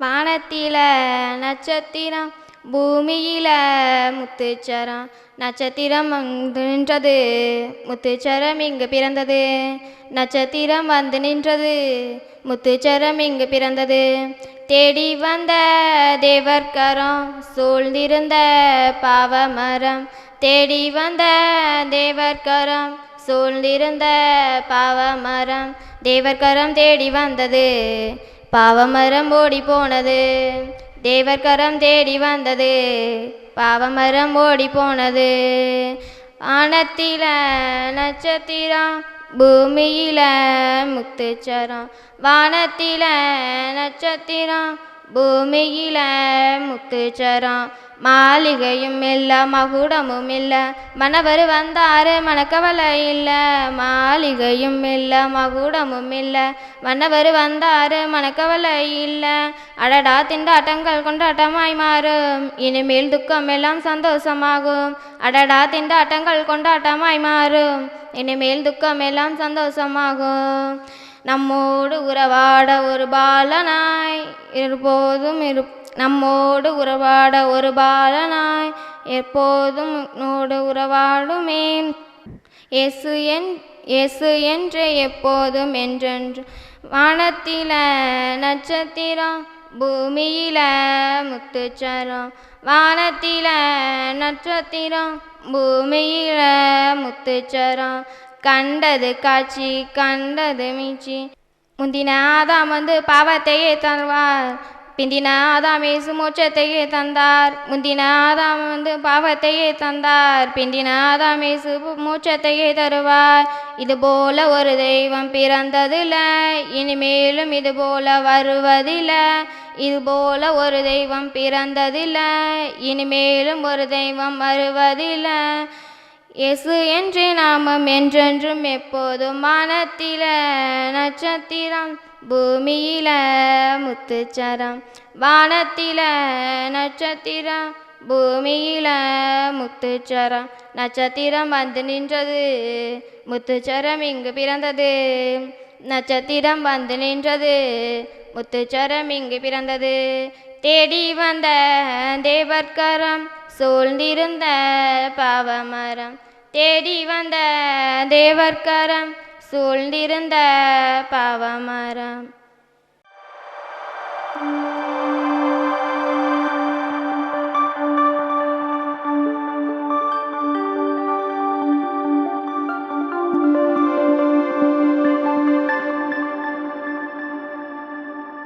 வானத்தில நட்சத்திரம் பூமியில முத்துச்சரம். நட்சத்திரம் வந்து நின்றது முத்துச்சரம் இங்கு பிறந்தது. நட்சத்திரம் வந்து நின்றது முத்துச்சரம் இங்கு பிறந்தது. தேடி வந்த தேவர்கரம் சூழ்ந்திருந்த பாவமரம். தேடி வந்த தேவர்கரம் சூழ்ந்திருந்த பாவமரம். தேவர்கரம் தேடி வந்தது. பாவமரம் ஓடி போனது. தேவர்கரம் தேடி வந்தது. பாவமரம் ஓடி போனது. ஆனத்தில நட்சத்திரம் பூமியில முத்துச்சரம். வானத்தில நட்சத்திரம் பூமியில முத்துச்சரம். மாளிகையும் இல்ல மகுடமும் இல்ல. மணவர் வந்தாரு மணக்கவலை இல்ல. மாளிகையும் இல்ல மகுடமும் இல்ல. மன்னவர் வந்தாரு மணக்கவலை இல்ல. அடடா திண்டாட்டங்கள் கொண்டாட்டமாய் மாறும். இனிமேல் துக்கம் எல்லாம் சந்தோஷமாகும். அடடா திண்டாட்டங்கள் கொண்டாட்டமாய் மாறும். நம்மோடு உறவாட ஒரு பாலனாய் எப்போதும் இரு நம்மோடு உறவாட ஒரு பாலனாய் எப்போதும் நோடு உறவாடுமே. இயேசு என் இயேசு என்று எப்போதும் என்றென்று. வானத்தில நட்சத்திரம் பூமியில முத்துச்சரம் வானத்தில நட்சத்திரம் பூமியில முத்துச்சரம் கண்டது காட்சி கண்டது மீச்சி முந்தின ஆதாம் வந்து பாவத்தையே தருவார். பிந்தின ஆதாம் இயேசு மோட்சத்தையே தந்தார். முந்தின ஆதாம் வந்து பாவத்தையே தந்தார். பிந்தின ஆதாம் இயேசு மோட்சத்தையே தருவார். இது போல ஒரு தெய்வம் பிறந்ததில்ல. இனிமேலும் இது போல வருவதில்லை. இது போல ஒரு தெய்வம் பிறந்ததில்ல. இனிமேலும் ஒரு தெய்வம் வருவதில்லை. இயேசு என்று நாமம் என்றென்றும் எப்போதும் வானத்தில நட்சத்திரம் பூமியில முத்துச்சரம். வானத்தில நட்சத்திரம் பூமியில முத்துச்சரம். நட்சத்திரம் வந்து நின்றது முத்துச்சரம் இங்கு பிறந்தது. நட்சத்திரம் வந்து நின்றது முத்துச்சரம் இங்கு பிறந்தது. தேடி வந்த தேவர்கரம் சூழ்ந்திருந்த பாவமரம் தேடி வந்த தேவர்கரம் சூழ்ந்திருந்த பாவமரம் Thank you.